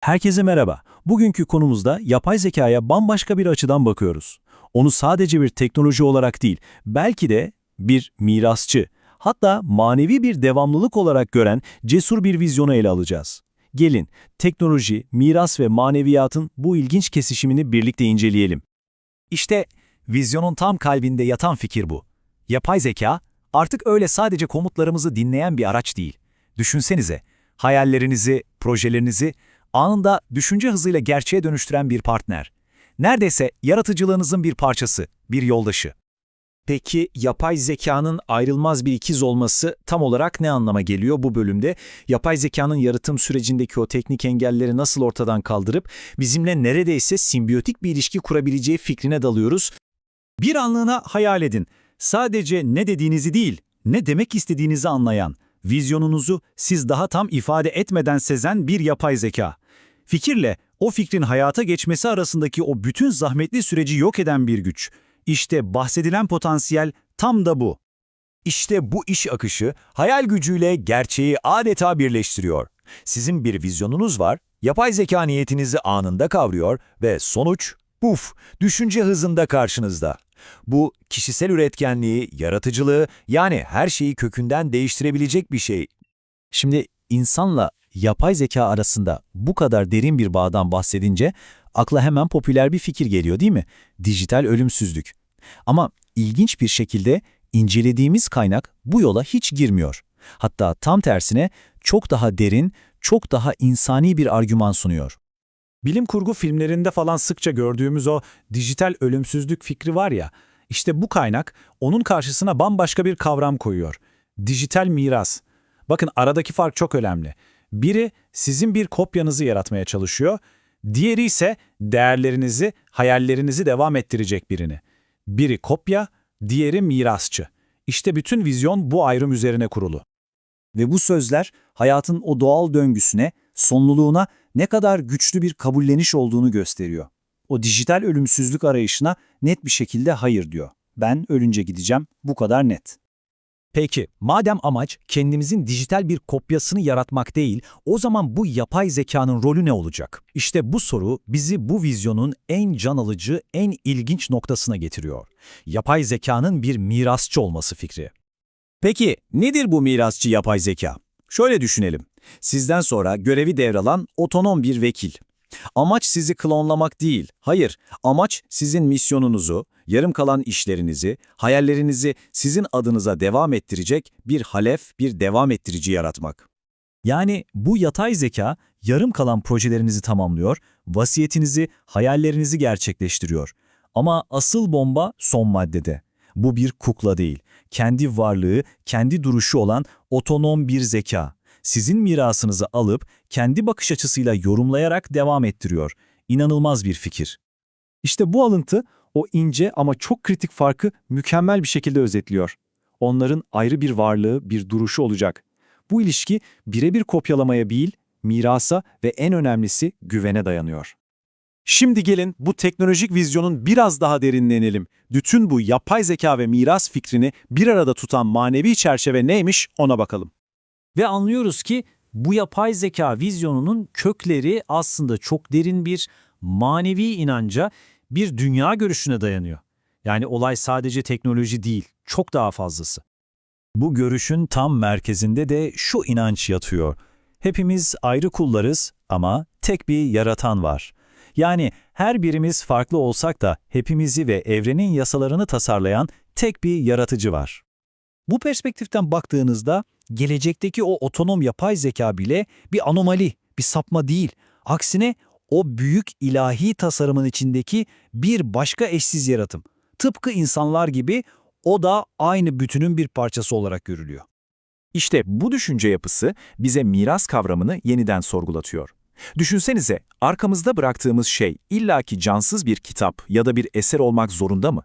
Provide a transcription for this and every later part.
Herkese merhaba. Bugünkü konumuzda yapay zekaya bambaşka bir açıdan bakıyoruz. Onu sadece bir teknoloji olarak değil, belki de bir mirasçı, hatta manevi bir devamlılık olarak gören cesur bir vizyonu ele alacağız. Gelin, teknoloji, miras ve maneviyatın bu ilginç kesişimini birlikte inceleyelim. İşte vizyonun tam kalbinde yatan fikir bu. Yapay zeka artık öyle sadece komutlarımızı dinleyen bir araç değil. Düşünsenize, hayallerinizi, projelerinizi anında düşünce hızıyla gerçeğe dönüştüren bir partner. Neredeyse yaratıcılığınızın bir parçası, bir yoldaşı. Peki yapay zekanın ayrılmaz bir ikiz olması tam olarak ne anlama geliyor bu bölümde? Yapay zekanın yaratım sürecindeki o teknik engelleri nasıl ortadan kaldırıp bizimle neredeyse simbiyotik bir ilişki kurabileceği fikrine dalıyoruz. Bir anlığına hayal edin. Sadece ne dediğinizi değil, ne demek istediğinizi anlayan, vizyonunuzu siz daha tam ifade etmeden sezen bir yapay zeka. Fikirle o fikrin hayata geçmesi arasındaki o bütün zahmetli süreci yok eden bir güç. İşte bahsedilen potansiyel tam da bu. İşte bu iş akışı hayal gücüyle gerçeği adeta birleştiriyor. Sizin bir vizyonunuz var, yapay zeka niyetinizi anında kavruyor ve sonuç, puf, düşünce hızında karşınızda. Bu kişisel üretkenliği, yaratıcılığı yani her şeyi kökünden değiştirebilecek bir şey. Şimdi insanla yapay zeka arasında bu kadar derin bir bağdan bahsedince akla hemen popüler bir fikir geliyor değil mi? Dijital ölümsüzlük. Ama ilginç bir şekilde incelediğimiz kaynak bu yola hiç girmiyor. Hatta tam tersine çok daha derin, çok daha insani bir argüman sunuyor. Bilim kurgu filmlerinde falan sıkça gördüğümüz o dijital ölümsüzlük fikri var ya, işte bu kaynak onun karşısına bambaşka bir kavram koyuyor. Dijital miras. Bakın aradaki fark çok önemli. Biri sizin bir kopyanızı yaratmaya çalışıyor, diğeri ise değerlerinizi, hayallerinizi devam ettirecek birini. Biri kopya, diğeri mirasçı. İşte bütün vizyon bu ayrım üzerine kurulu. Ve bu sözler hayatın o doğal döngüsüne, sonluluğuna ne kadar güçlü bir kabulleniş olduğunu gösteriyor. O dijital ölümsüzlük arayışına net bir şekilde hayır diyor. Ben ölünce gideceğim, bu kadar net. Peki, madem amaç kendimizin dijital bir kopyasını yaratmak değil, o zaman bu yapay zekanın rolü ne olacak? İşte bu soru bizi bu vizyonun en can alıcı, en ilginç noktasına getiriyor. Yapay zekanın bir mirasçı olması fikri. Peki nedir bu mirasçı yapay zeka? Şöyle düşünelim. Sizden sonra görevi devralan otonom bir vekil. Amaç sizi klonlamak değil, hayır, amaç sizin misyonunuzu, yarım kalan işlerinizi, hayallerinizi sizin adınıza devam ettirecek bir halef, bir devam ettirici yaratmak. Yani bu yatay zeka yarım kalan projelerinizi tamamlıyor, vasiyetinizi, hayallerinizi gerçekleştiriyor. Ama asıl bomba son maddede. Bu bir kukla değil, kendi varlığı, kendi duruşu olan otonom bir zeka. Sizin mirasınızı alıp kendi bakış açısıyla yorumlayarak devam ettiriyor. İnanılmaz bir fikir. İşte bu alıntı o ince ama çok kritik farkı mükemmel bir şekilde özetliyor. Onların ayrı bir varlığı, bir duruşu olacak. Bu ilişki birebir kopyalamaya değil, mirasa ve en önemlisi güvene dayanıyor. Şimdi gelin bu teknolojik vizyonun biraz daha derinlenelim. Bütün bu yapay zeka ve miras fikrini bir arada tutan manevi çerçeve neymiş ona bakalım. Ve anlıyoruz ki bu yapay zeka vizyonunun kökleri aslında çok derin bir manevi inanca, bir dünya görüşüne dayanıyor. Yani olay sadece teknoloji değil, çok daha fazlası. Bu görüşün tam merkezinde de şu inanç yatıyor. Hepimiz ayrı kullarız ama tek bir yaratan var. Yani her birimiz farklı olsak da hepimizi ve evrenin yasalarını tasarlayan tek bir yaratıcı var. Bu perspektiften baktığınızda gelecekteki o otonom yapay zeka bile bir anomali, bir sapma değil. Aksine o büyük ilahi tasarımın içindeki bir başka eşsiz yaratım. Tıpkı insanlar gibi o da aynı bütünün bir parçası olarak görülüyor. İşte bu düşünce yapısı bize miras kavramını yeniden sorgulatıyor. Düşünsenize, arkamızda bıraktığımız şey illaki cansız bir kitap ya da bir eser olmak zorunda mı?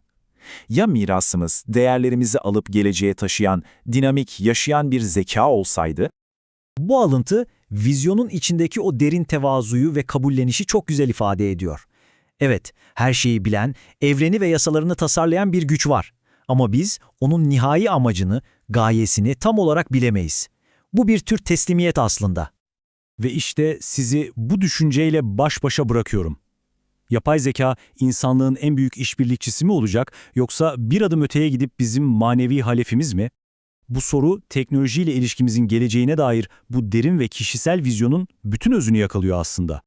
Ya mirasımız, değerlerimizi alıp geleceğe taşıyan, dinamik, yaşayan bir zeka olsaydı? Bu alıntı, vizyonun içindeki o derin tevazuyu ve kabullenişi çok güzel ifade ediyor. Evet, her şeyi bilen, evreni ve yasalarını tasarlayan bir güç var. Ama biz onun nihai amacını, gayesini tam olarak bilemeyiz. Bu bir tür teslimiyet aslında. Ve işte sizi bu düşünceyle baş başa bırakıyorum. Yapay zeka insanlığın en büyük işbirlikçisi mi olacak yoksa bir adım öteye gidip bizim manevi halefimiz mi? Bu soru teknolojiyle ilişkimizin geleceğine dair bu derin ve kişisel vizyonun bütün özünü yakalıyor aslında.